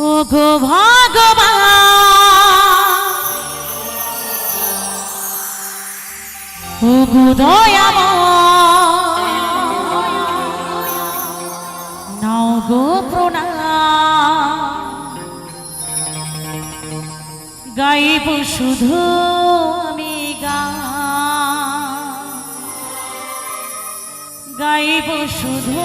ও গো ভগবান। ও গো দয়াময়। নাও গো প্রণাম। গাইব শুধু আমি গান। গাইব শুধু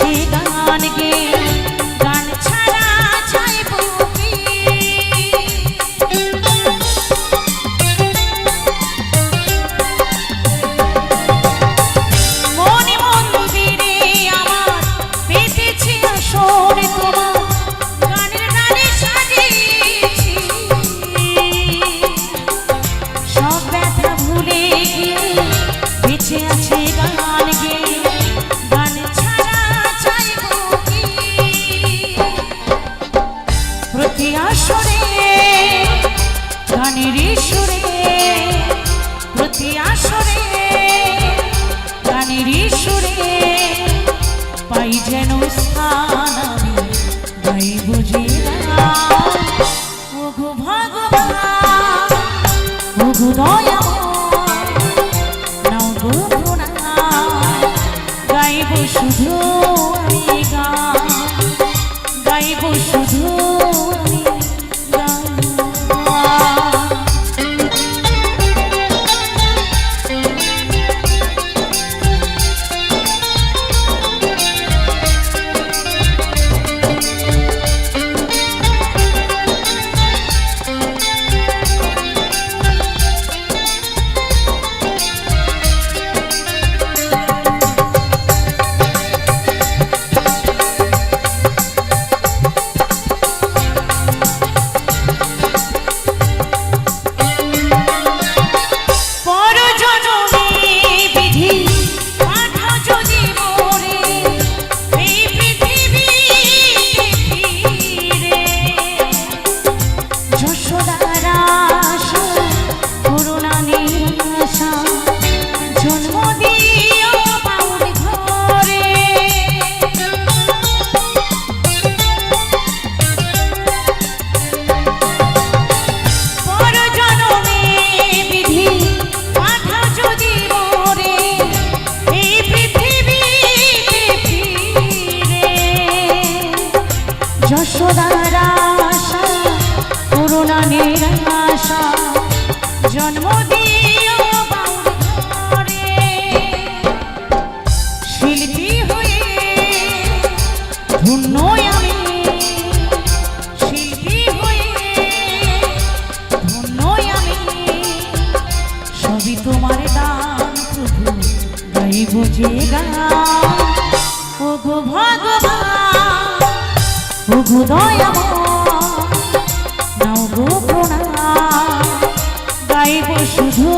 మంచి దానికి প্রতি আসরে গানের সুরে প্রতি আসরে গানের সুরে পাই যেন স্থান আমি গাই ভগবান শুধু আমি গাইব শুধু সোনার আশা করুণানের আশা, জন্ম দিও শিল্পী হয়ে ধন্য আমি, শিল্পী হয়ে ধন্য আমি। সবই তোমার দান, প্রভু গাইব যে গান শুধু